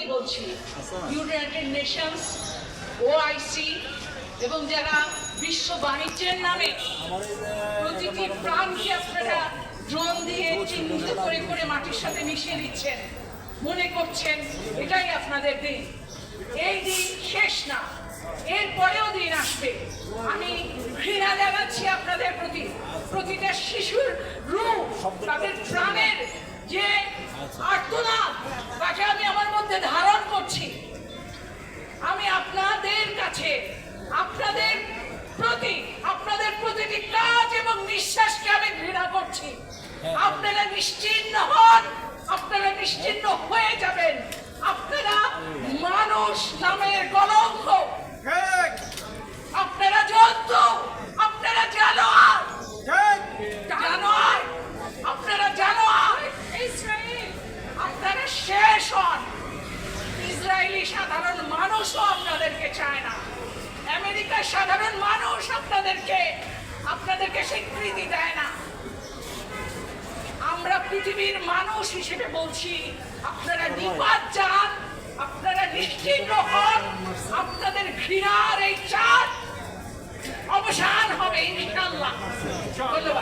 প্রতি বলছি United Nations OIC এবং যারা বিশ্ব বাণিজ্যের নামে প্রতিটি প্রাণকে আপনারা ড্রোন দিয়ে চিহ্নিত করে করে মাটির সাথে মিশিয়ে দিচ্ছেন মনে করছেন এটাই আপনাদের দিন। এই দিন শেষ না এর পরেও দিন আসবে। আমি ঘৃণা জানাচ্ছি আপনাদের প্রতি। প্রতিটা শিশুর রূপ তাদের মধ্যে ধারণ করছি। আমি আপনাদের কাছে আপনাদের প্রতি আপনাদের প্রতিটি কাজ এবং নিঃশ্বাসকে আমি ঘৃণা করছি। আপনারা নিশ্চিন্ন হন আপনারা নিশ্চিন্ন হয়ে যাবেন। আপনারা মানুষ নামের কলঙ্ক। চায় না। আমেরিকার সাধারণ মানুষ আপনাদেরকে আপনাদেরকে স্বীকৃতি দেয় না। আমরা পৃথিবীর মানুষ হিসেবে বলছি, আপনারা নিপাত চান, আপনারা নিশ্চিন্ন হন, আপনাদের ঘৃণার এই চাঁদ অবসান হবে ইনশাল্লাহ ধন্যবাদ।